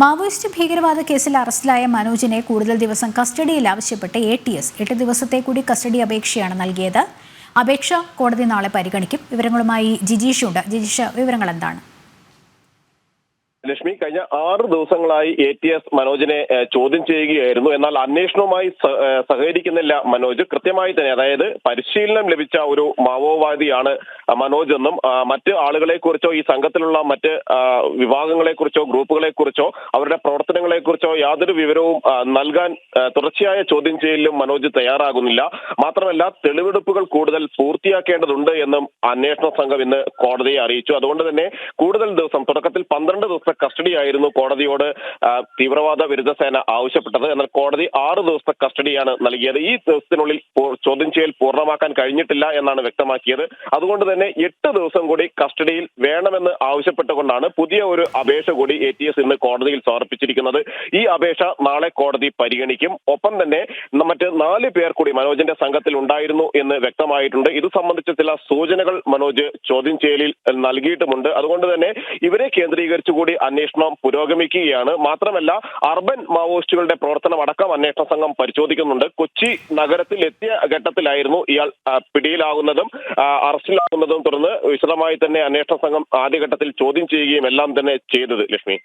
Maoist ഭീകരവാദ കേസിൽ അറസ്റ്റിലായ മനോജിനെ കൂടുതൽ ദിവസം കസ്റ്റഡിയിൽ ആവശ്യപ്പെട്ട് എ ടി എസ് എട്ട് ദിവസത്തെ കൂടി കസ്റ്റഡി അപേക്ഷയാണ് നൽകിയത്. അപേക്ഷ കോടതി നാളെ പരിഗണിക്കും. വിവരങ്ങളുമായി ജിജീഷുണ്ട്. ജിജീഷ് വിവരങ്ങൾ എന്താണ് ലക്ഷ്മി കഴിഞ്ഞ ആറ് ദിവസങ്ങളായി എ ടി എസ് മനോജിനെ ചോദ്യം ചെയ്യുകയായിരുന്നു. എന്നാൽ അന്വേഷണവുമായി സഹകരിക്കുന്നില്ല മനോജ്. കൃത്യമായി തന്നെ അതായത് പരിശീലനം ലഭിച്ച ഒരു മാവോവാദിയാണ് മനോജ് എന്നും മറ്റ് ആളുകളെ കുറിച്ചോ ഈ സംഘത്തിലുള്ള മറ്റ് വിഭാഗങ്ങളെ കുറിച്ചോ ഗ്രൂപ്പുകളെ കുറിച്ചോ അവരുടെ പ്രവർത്തനങ്ങളെ കുറിച്ചോ യാതൊരു വിവരവും നൽകാൻ തുടർച്ചയായ ചോദ്യം ചെയ്യലിലും മനോജ് തയ്യാറാകുന്നില്ല. മാത്രമല്ല തെളിവെടുപ്പുകൾ കൂടുതൽ പൂർത്തിയാക്കേണ്ടതുണ്ട് എന്നും അന്വേഷണ സംഘം ഇന്ന് കോടതിയെ അറിയിച്ചു. അതുകൊണ്ട് തന്നെ കൂടുതൽ ദിവസം തുടക്കത്തിൽ പന്ത്രണ്ട് ദിവസത്തെ കസ്റ്റഡി ആയിരുന്നു കോടതിയോട് തീവ്രവാദ വിരുദ്ധ സേന ആവശ്യപ്പെട്ടത്. എന്നാൽ കോടതി ആറ് ദിവസത്തെ കസ്റ്റഡിയാണ് നൽകിയത്. ഈ ദിവസത്തിനുള്ളിൽ ചോദ്യം ചെയ്യൽ പൂർണമാക്കാൻ കഴിഞ്ഞിട്ടില്ല എന്നാണ് വ്യക്തമാക്കിയത്. അതുകൊണ്ട് തന്നെ എട്ട് ദിവസം കൂടി കസ്റ്റഡിയിൽ വേണമെന്ന് ആവശ്യപ്പെട്ടുകൊണ്ടാണ് പുതിയ ഒരു അപേക്ഷ കൂടി എ ടി എസ് ഇന്ന് കോടതിയിൽ സമർപ്പിച്ചിരിക്കുന്നത്. ഈ അപേക്ഷ നാളെ കോടതി പരിഗണിക്കും. ഒപ്പം തന്നെ മറ്റ് നാല് പേർ കൂടി മനോജിന്റെ സംഘത്തിൽ ഉണ്ടായിരുന്നു എന്ന് വ്യക്തമായിട്ടുണ്ട്. ഇത് സംബന്ധിച്ച ചില സൂചനകൾ മനോജ് ചോദ്യം ചെയ്യലിൽ നൽകിയിട്ടുമുണ്ട്. അതുകൊണ്ട് തന്നെ ഇവരെ കേന്ദ്രീകരിച്ചുകൂടി അന്വേഷണം പുരോഗമിക്കുകയാണ്. മാത്രമല്ല അർബൻ മാവോയിസ്റ്റുകളുടെ പ്രവർത്തനം അടക്കം അന്വേഷണ സംഘം പരിശോധിക്കുന്നുണ്ട്. കൊച്ചി നഗരത്തിൽ എത്തിയ ഘട്ടത്തിലായിരുന്നു ഇയാൾ പിടിയിലാകുന്നതും അറസ്റ്റിലാകുന്നതും തുടർന്ന് വിശദമായി തന്നെ അന്വേഷണ സംഘം ആദ്യഘട്ടത്തിൽ ചോദ്യം ചെയ്യുകയും എല്ലാം തന്നെ ചെയ്തത് ലക്ഷ്മി.